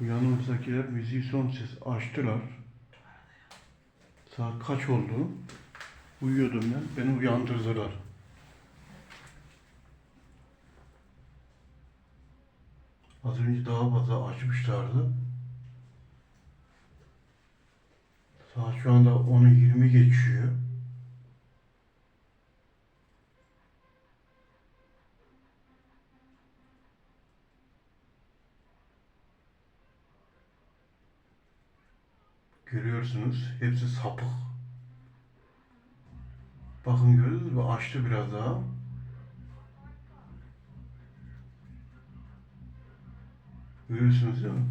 Yanımızdakiler müziği son ses açtılar. Saat kaç oldu? Uyuyordum ben. Beni uyandırdılar. Az önce daha fazla açmışlardı. Saat şu anda 10'u 20 geçiyor. Görüyorsunuz hepsi sapık. Bakın gördünüz mü? Açtı biraz daha. Görüyorsunuz değil mi?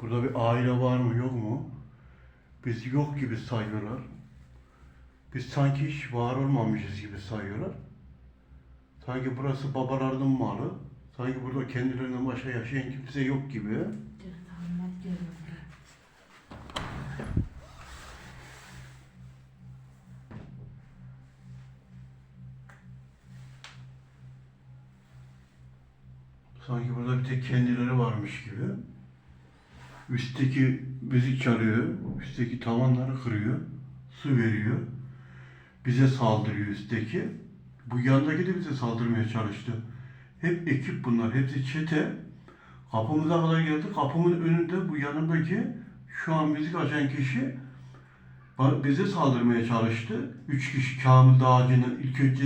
Burada bir aile var mı yok mu? Biz yok gibi sayıyorlar. Biz sanki hiç var olmamışız gibi sayıyorlar. Sanki burası babalarının malı. Sanki burada kendilerinden başka yaşayan kimse yok gibi. Sanki burada bir tek kendileri varmış gibi. Üstteki müzik çalıyor, üstteki tavanları kırıyor, su veriyor. Bize saldırıyor üstteki. Bu yandaki de bize saldırmaya çalıştı. Hep ekip bunlar, hepsi çete. Kapımıza kadar geldi. Kapımın önünde bu yanındaki şu an müzik açan kişi bize saldırmaya çalıştı. Üç kişi Kamil Dağcı'nın ilk önce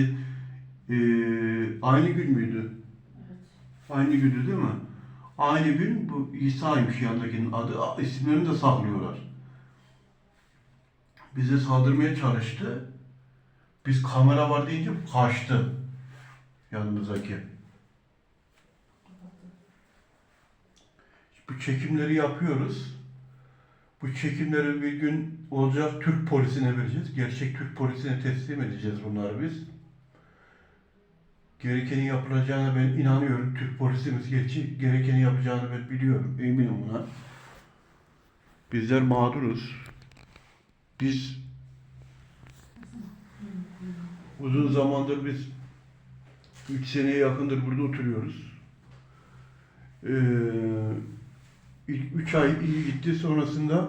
eee, aynı gün müydü? Evet. Aynı gündü değil mi? Aynı gün bu İsa'ymış yanındakinin adı. İsimlerini de saklıyorlar. Bize saldırmaya çalıştı. Biz kamera var deyince kaçtı. Yanımızdaki. Bu çekimleri yapıyoruz. Bu çekimleri bir gün olacak Türk polisine vereceğiz. Gerçek Türk polisine teslim edeceğiz bunları biz. Gerekeni yapılacağına ben inanıyorum. Türk polisimiz gerçi gerekeni yapacağını ben biliyorum. Eminim buna. Bizler mağduruz. Biz uzun zamandır biz 3 seneye yakındır burada oturuyoruz. Ee, ilk 3 ay iyi gitti. Sonrasında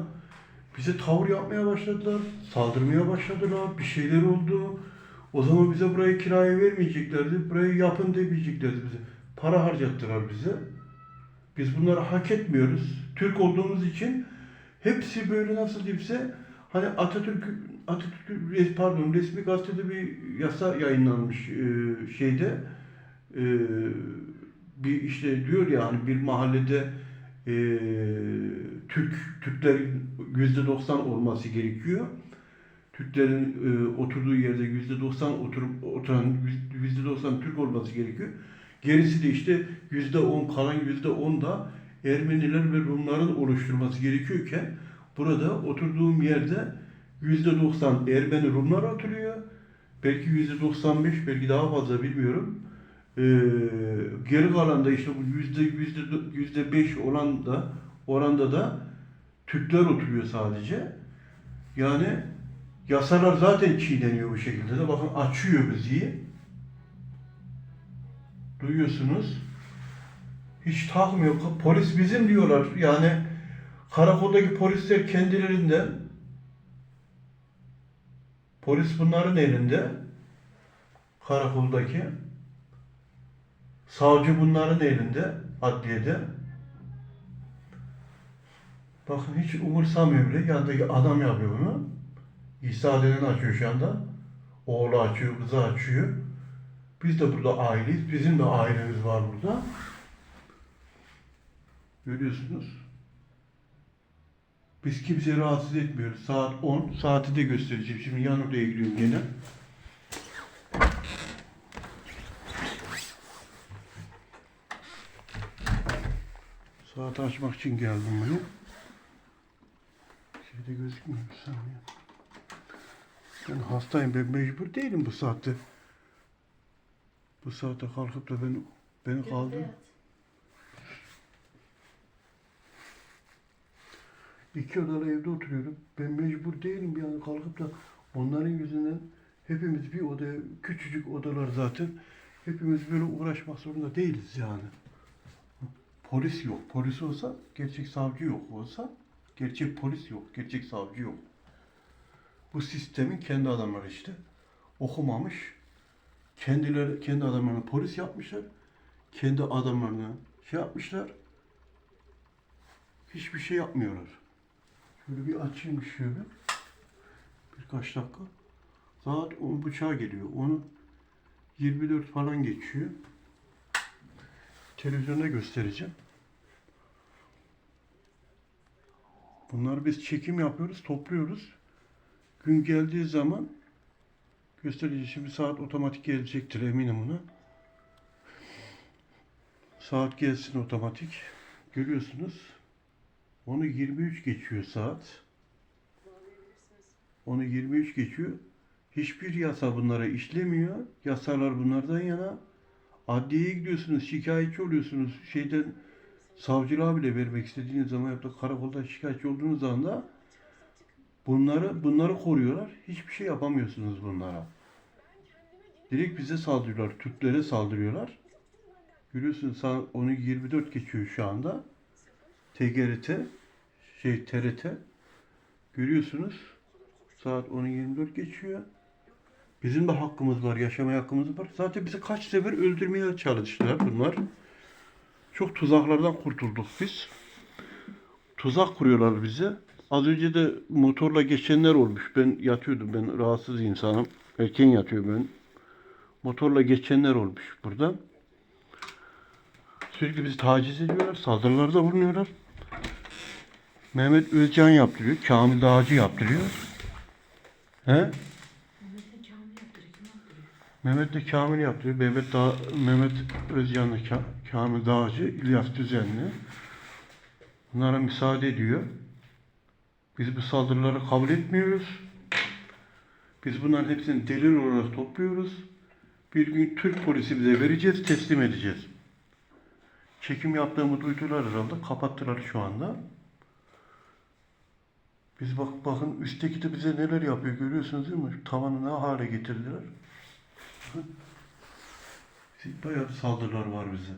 bize tavır yapmaya başladılar. Saldırmaya başladılar. Bir şeyler oldu. O zaman bize burayı kiraya vermeyeceklerdi. Burayı yapın demeyeceklerdi bize. Para harcattılar bize. Biz bunları hak etmiyoruz. Türk olduğumuz için hepsi böyle nasıl diyeyimse hani Atatürk Atatürk pardon resmi gazetede bir yasa yayınlanmış e, şeyde e, bir işte diyor ya hani bir mahallede e, Türk Türklerin yüzde doksan olması gerekiyor. Türklerin e, oturduğu yerde yüzde doksan oturup oturan yüzde doksan Türk olması gerekiyor. Gerisi de işte yüzde on kalan yüzde on da Ermeniler ve Rumların oluşturması gerekiyorken burada oturduğum yerde yüzde doksan Ermeni Rumlar oturuyor. Belki yüzde doksan beş belki daha fazla bilmiyorum. Ee, geri kalan da işte bu yüzde yüzde yüzde beş olan da oranda da Türkler oturuyor sadece. Yani yasalar zaten çiğneniyor bu şekilde de. Bakın açıyor müziği. Duyuyorsunuz. Hiç takmıyor. Polis bizim diyorlar. Yani karakoldaki polisler kendilerinden polis bunların elinde karakoldaki savcı bunların elinde adliyede bakın hiç umursamıyor bile yanındaki adam yapıyor bunu İsa denen açıyor şu anda oğlu açıyor kızı açıyor biz de burada aileyiz bizim de ailemiz var burada görüyorsunuz biz kimseyi rahatsız etmiyoruz. Saat 10. Saati de göstereceğim. Şimdi yan odaya gidiyorum gene. Saati açmak için geldim buraya. Şeyde gözükmüyor bir saniye. Ben hastayım. Ben mecbur değilim bu saatte. Bu saatte kalkıp da beni, beni kaldır. İki odalı evde oturuyorum. Ben mecbur değilim yani kalkıp da onların yüzünden hepimiz bir odaya, küçücük odalar zaten. Hepimiz böyle uğraşmak zorunda değiliz yani. Polis yok. Polis olsa gerçek savcı yok olsa gerçek polis yok. Gerçek savcı yok. Bu sistemin kendi adamları işte. Okumamış. Kendileri kendi adamlarını polis yapmışlar. Kendi adamlarını şey yapmışlar. Hiçbir şey yapmıyorlar. Şöyle bir açayım şöyle. Birkaç dakika. Saat 10 buçuğa geliyor. Onu 24 falan geçiyor. Televizyonda göstereceğim. Bunları biz çekim yapıyoruz, topluyoruz. Gün geldiği zaman göstereceğiz. Şimdi saat otomatik gelecektir eminim buna. Saat gelsin otomatik. Görüyorsunuz. Onu 23 geçiyor saat. Onu 23 geçiyor. Hiçbir yasa bunlara işlemiyor. Yasalar bunlardan yana. Adliyeye gidiyorsunuz, şikayetçi oluyorsunuz. Şeyden savcılığa bile vermek istediğiniz zaman ya da karakolda şikayetçi olduğunuz anda bunları bunları koruyorlar. Hiçbir şey yapamıyorsunuz bunlara. Direkt bize saldırıyorlar. Türklere saldırıyorlar. Görüyorsunuz saat onu 24 geçiyor şu anda. TGRT şey TRT görüyorsunuz. Saat 10'u 24 geçiyor. Bizim de hakkımız var, yaşamaya hakkımız var. Zaten bizi kaç sefer öldürmeye çalıştılar bunlar. Çok tuzaklardan kurtulduk biz. Tuzak kuruyorlar bize. Az önce de motorla geçenler olmuş. Ben yatıyordum, ben rahatsız insanım. Erken yatıyorum ben. Motorla geçenler olmuş burada. Sürekli bizi taciz ediyorlar, saldırılarda bulunuyorlar. Mehmet Özcan yaptırıyor, Kamil Dağcı yaptırıyor. He? Mehmet'e cami yaptırıyor. Kim yaptırıyor? Mehmet de Kamil yaptırıyor. Mehmet Dağ, Mehmet Özcan'la Ka- Kamil Dağcı, İlyas Düzenli. Bunlara müsaade ediyor. Biz bu saldırıları kabul etmiyoruz. Biz bunların hepsini delil olarak topluyoruz. Bir gün Türk polisi bize vereceğiz, teslim edeceğiz. Çekim yaptığımı duydular herhalde. Kapattılar şu anda. Biz bak bakın üstteki de bize neler yapıyor görüyorsunuz değil mi? Tavanı ne hale getirdiler. Bayağı saldırılar var bize.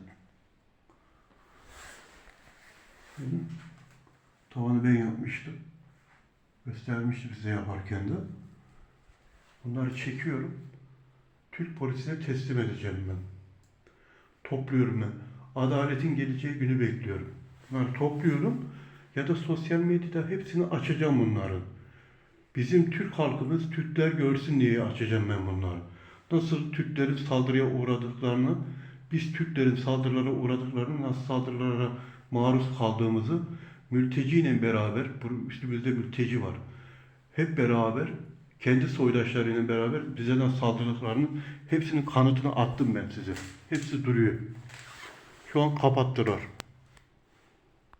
Tavanı ben yapmıştım. Göstermişti bize yaparken de. Bunları çekiyorum. Türk polisine teslim edeceğim ben. Topluyorum ben. Adaletin geleceği günü bekliyorum. Bunları topluyorum. Ya da sosyal medyada hepsini açacağım bunların. Bizim Türk halkımız, Türkler görsün diye açacağım ben bunları. Nasıl Türklerin saldırıya uğradıklarını, biz Türklerin saldırılara uğradıklarını, nasıl saldırılara maruz kaldığımızı mülteciyle beraber, üstümüzde mülteci var. Hep beraber, kendi soydaşlarıyla beraber bize nasıl saldırdıklarının hepsinin kanıtını attım ben size. Hepsi duruyor. Şu an kapattılar.